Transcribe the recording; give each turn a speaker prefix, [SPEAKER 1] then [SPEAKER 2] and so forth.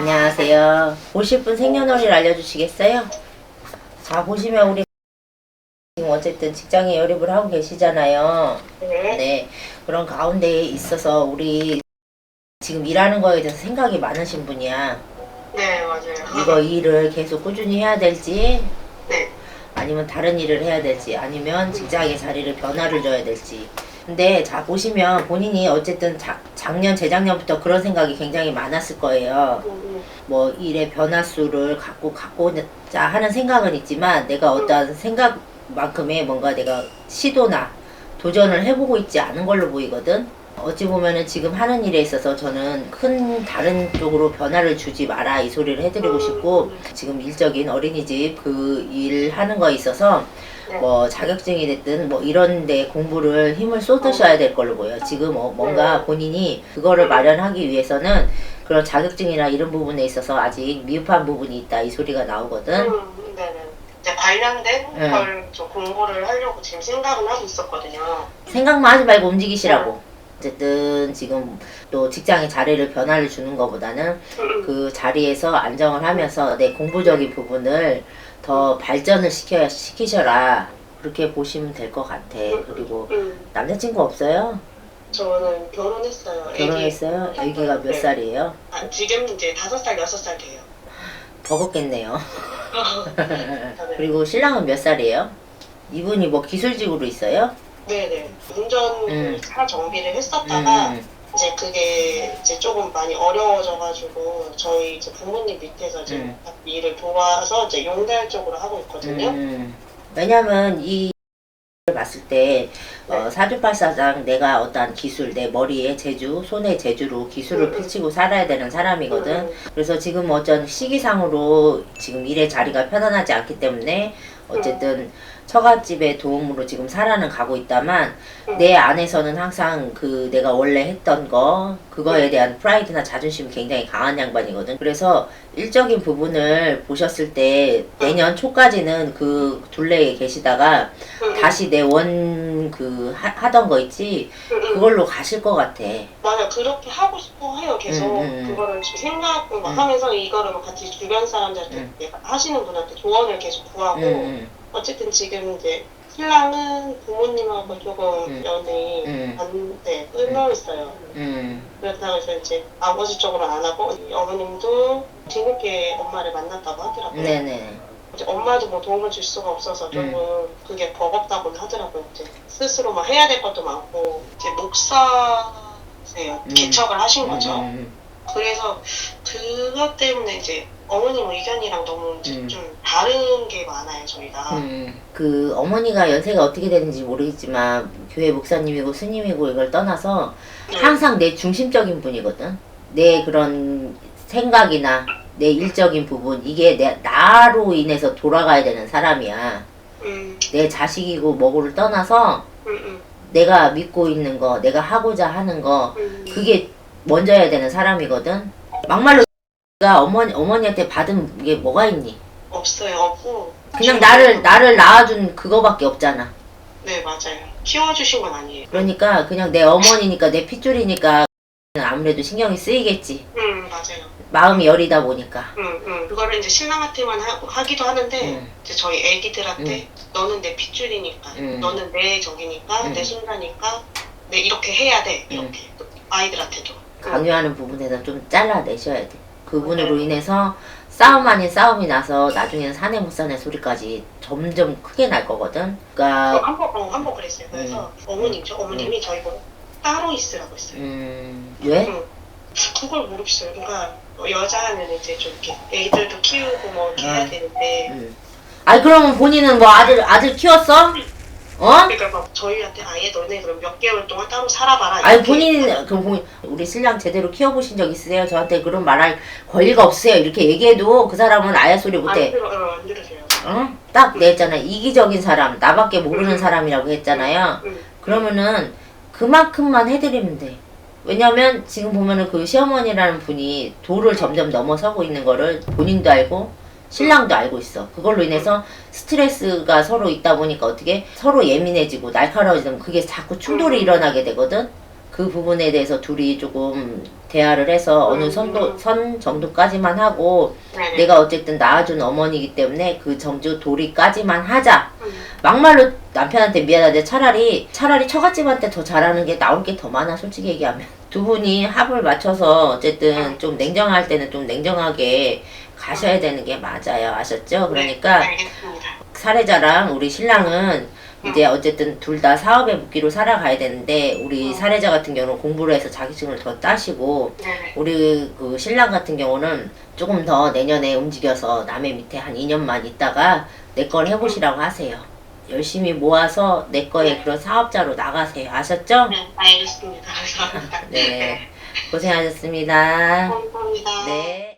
[SPEAKER 1] 안녕하세요. 보실 분 생년월일 알려주시겠어요? 자, 보시면 우리 지금 어쨌든 직장에 열입을 하고 계시잖아요.
[SPEAKER 2] 네.
[SPEAKER 1] 네. 그런 가운데에 있어서 우리 지금 일하는 거에 대해서 생각이 많으신 분이야.
[SPEAKER 2] 네, 맞아요.
[SPEAKER 1] 이거 일을 계속 꾸준히 해야 될지,
[SPEAKER 2] 네.
[SPEAKER 1] 아니면 다른 일을 해야 될지, 아니면 직장의 자리를 변화를 줘야 될지. 근데 자 보시면 본인이 어쨌든 자, 작년 재작년부터 그런 생각이 굉장히 많았을 거예요.
[SPEAKER 2] 음,
[SPEAKER 1] 뭐 일의 변화수를 갖고 갖고자 하는 생각은 있지만 내가 어떤 생각만큼의 뭔가 내가 시도나 도전을 해보고 있지 않은 걸로 보이거든. 어찌 보면은 지금 하는 일에 있어서 저는 큰 다른 쪽으로 변화를 주지 마라 이 소리를 해드리고 싶고 지금 일적인 어린이집 그 일 하는 거에 있어서 뭐 자격증이 됐든 뭐 이런 데 공부를 힘을 쏟으셔야 될 걸로 보여요. 지금 어, 뭔가 본인이 그거를 마련하기 위해서는 그런 자격증이나 이런 부분에 있어서 아직 미흡한 부분이 있다 이 소리가 나오거든.
[SPEAKER 2] 음, 네네. 이제 관련된
[SPEAKER 1] 네.
[SPEAKER 2] 걸 좀 공부를 하려고 지금 생각은 하고 있었거든요.
[SPEAKER 1] 생각만 하지 말고 움직이시라고. 어쨌든 지금 또 직장의 자리를 변화를 주는 것보다는
[SPEAKER 2] 음,
[SPEAKER 1] 그 자리에서 안정을 하면서 내 공부적인 부분을 더 발전을 시켜 시키셔라. 그렇게 보시면 될 것 같아. 그리고
[SPEAKER 2] 음,
[SPEAKER 1] 남자친구 없어요?
[SPEAKER 2] 저는 결혼했어요. 애기-
[SPEAKER 1] 결혼했어요? 아기가 몇
[SPEAKER 2] 네.
[SPEAKER 1] 살이에요?
[SPEAKER 2] 아, 지금 이제 다섯 살, 여섯 살 돼요.
[SPEAKER 1] 버겁겠네요.
[SPEAKER 2] 네.
[SPEAKER 1] 그리고 신랑은 몇 살이에요? 이분이 뭐 기술직으로 있어요?
[SPEAKER 2] 네네. 운전
[SPEAKER 1] 음.
[SPEAKER 2] 차 정비를 했었다가
[SPEAKER 1] 음,
[SPEAKER 2] 이제 그게 이제 조금 많이 어려워져가지고 저희 이제 부모님 밑에서 이제
[SPEAKER 1] 음.
[SPEAKER 2] 일을 도와서 이제 용달 쪽으로 하고 있거든요.
[SPEAKER 1] 음. 왜냐면 이 봤을 때 어, 사주팔사장 내가 어떠한 기술 내 머리에 재주 손에 재주로 기술을
[SPEAKER 2] 음.
[SPEAKER 1] 펼치고 살아야 되는 사람이거든
[SPEAKER 2] 음.
[SPEAKER 1] 그래서 지금 어쩐 시기상으로 지금 일의 자리가 편안하지 않기 때문에 어쨌든 처갓집의 도움으로 지금 살아는 가고 있다만
[SPEAKER 2] 음.
[SPEAKER 1] 내 안에서는 항상 그 내가 원래 했던 거 그거에 대한 프라이드나 자존심이 굉장히 강한 양반이거든. 그래서 일적인 부분을 보셨을 때 내년 초까지는 그 둘레에 계시다가
[SPEAKER 2] 음.
[SPEAKER 1] 다시 내 원 그 하던 거 있지. 그걸로 가실 것 같아.
[SPEAKER 2] 맞아 그렇게 하고 싶어 해요 계속
[SPEAKER 1] 음, 음, 음.
[SPEAKER 2] 그거를 좀 생각을 막
[SPEAKER 1] 음.
[SPEAKER 2] 하면서 이거를 막 같이 주변 사람들한테
[SPEAKER 1] 음.
[SPEAKER 2] 하시는 분한테 조언을 계속 구하고
[SPEAKER 1] 음,
[SPEAKER 2] 어쨌든 지금 이제 신랑은 부모님하고 조금
[SPEAKER 1] 음.
[SPEAKER 2] 연이
[SPEAKER 1] 음.
[SPEAKER 2] 안돼 끊어 있어요
[SPEAKER 1] 음,
[SPEAKER 2] 그렇다고 해서 이제 아버지 쪽으로 안 하고 어머님도 뒤늦게 엄마를 만났다고 하더라고요
[SPEAKER 1] 네네.
[SPEAKER 2] 이제 엄마도 뭐 도움을 줄 수가 없어서 조금
[SPEAKER 1] 음.
[SPEAKER 2] 그게 버겁다고는 하더라고요. 이제 스스로 막 해야 될 것도 많고 이제 목사세요.
[SPEAKER 1] 음.
[SPEAKER 2] 개척을 하신 거죠.
[SPEAKER 1] 음,
[SPEAKER 2] 그래서 그것 때문에 이제 어머님 의견이랑 너무 이제
[SPEAKER 1] 음.
[SPEAKER 2] 좀 다른 게 많아요 저희가.
[SPEAKER 1] 음, 그 어머니가 연세가 어떻게 되는지 모르겠지만 교회 목사님이고 스님이고 이걸 떠나서
[SPEAKER 2] 네.
[SPEAKER 1] 항상 내 중심적인 분이거든. 내 그런 생각이나 내 일적인 부분 이게 내 나로 인해서 돌아가야 되는 사람이야.
[SPEAKER 2] 음,
[SPEAKER 1] 내 자식이고 뭐고를 떠나서
[SPEAKER 2] 음, 음,
[SPEAKER 1] 내가 믿고 있는 거, 내가 하고자 하는 거
[SPEAKER 2] 음.
[SPEAKER 1] 그게 먼저야 되는 사람이거든. 막말로 가 어머니 어머니한테 받은 게 뭐가 있니?
[SPEAKER 2] 없어요 없고.
[SPEAKER 1] 그냥
[SPEAKER 2] 지금-
[SPEAKER 1] 나를 나를 낳아준 그거밖에 없잖아.
[SPEAKER 2] 네 맞아요. 키워주신 건 아니에요.
[SPEAKER 1] 그러니까 그냥 내 어머니니까 내 핏줄이니까 아무래도 신경이 쓰이겠지.
[SPEAKER 2] 음 맞아요.
[SPEAKER 1] 마음이 여리다 보니까.
[SPEAKER 2] 음, 음. 그거를 이제 신랑한테만 하, 기도 하는데
[SPEAKER 1] 음.
[SPEAKER 2] 이제 저희 애기들한테 너는 내 핏줄이니까
[SPEAKER 1] 음.
[SPEAKER 2] 너는 내 적이니까
[SPEAKER 1] 음.
[SPEAKER 2] 내 손자니까 내 이렇게 해야 돼 이렇게 아이들한테도
[SPEAKER 1] 강요하는 부분에서 좀 잘라내셔야 돼. 그분으로 인해서 싸움 아닌 싸움이 나서 나중에는 사내 못 사내 소리까지 점점 크게 날 거거든. 그러니까
[SPEAKER 2] 한 번 어, 한 번 그랬어요 그래서 어머님죠 어머님이 저희 보고 따로 있으라고 했어요
[SPEAKER 1] 음, 왜?
[SPEAKER 2] 음. 그걸 모르겠어요 그러니까 여자는 이제 좀 이렇게 애들도 키우고 뭐 이렇게 해야
[SPEAKER 1] 음.
[SPEAKER 2] 되는데
[SPEAKER 1] 음. 아니 그러면 본인은 뭐 아들 아들 키웠어? 어?
[SPEAKER 2] 그러니까 막 저희한테 아예 너네 그럼 몇 개월 동안 따로 살아봐라
[SPEAKER 1] 아니
[SPEAKER 2] 이렇게
[SPEAKER 1] 본인은 그럼 본- 우리 신랑 제대로 키워보신 적 있으세요? 저한테 그런 말할 권리가 없으세요. 이렇게 얘기해도 그 사람은 아야 소리
[SPEAKER 2] 안
[SPEAKER 1] 못해.
[SPEAKER 2] 들어 어, 안 들으세요
[SPEAKER 1] 어? 딱 냈잖아. 이기적인 사람, 나밖에 모르는 사람이라고 했잖아요.
[SPEAKER 2] 음.
[SPEAKER 1] 그러면은 그만큼만 해드리면 돼. 왜냐면 지금 보면은 그 시어머니라는 분이 도를 점점 넘어서고 있는 거를 본인도 알고 신랑도 알고 있어. 그걸로 인해서 스트레스가 서로 있다 보니까 어떻게 서로 예민해지고 날카로워지면 그게 자꾸 충돌이 일어나게 되거든. 그 부분에 대해서 둘이 조금 대화를 해서 어느
[SPEAKER 2] 음,
[SPEAKER 1] 선도
[SPEAKER 2] 음.
[SPEAKER 1] 선 정도까지만 하고
[SPEAKER 2] 네네.
[SPEAKER 1] 내가 어쨌든 낳아준 어머니이기 때문에 그 정주 도리까지만 하자.
[SPEAKER 2] 음,
[SPEAKER 1] 막말로 남편한테 미안한데 차라리 차라리 처갓집한테 더 잘하는 게 나올 게 더 많아 솔직히 얘기하면 두 분이 합을 맞춰서 어쨌든 좀 냉정할 때는 좀 냉정하게 가셔야 되는 게 맞아요 아셨죠? 그러니까
[SPEAKER 2] 네, 알겠습니다.
[SPEAKER 1] 사례자랑 우리 신랑은 이제 어쨌든 둘 다 사업에 묶기로 살아가야 되는데 우리
[SPEAKER 2] 음.
[SPEAKER 1] 사례자 같은 경우는 공부를 해서 자격증을 더 따시고
[SPEAKER 2] 네네.
[SPEAKER 1] 우리 그 신랑 같은 경우는 조금 더 내년에 움직여서 남의 밑에 한 2년만 있다가 내 걸 해보시라고 하세요. 열심히 모아서 내 거에 그런 사업자로 나가세요. 아셨죠?
[SPEAKER 2] 네, 알겠습니다. 감사합니다.
[SPEAKER 1] 네. 고생하셨습니다.
[SPEAKER 2] 감사합니다.
[SPEAKER 1] 네.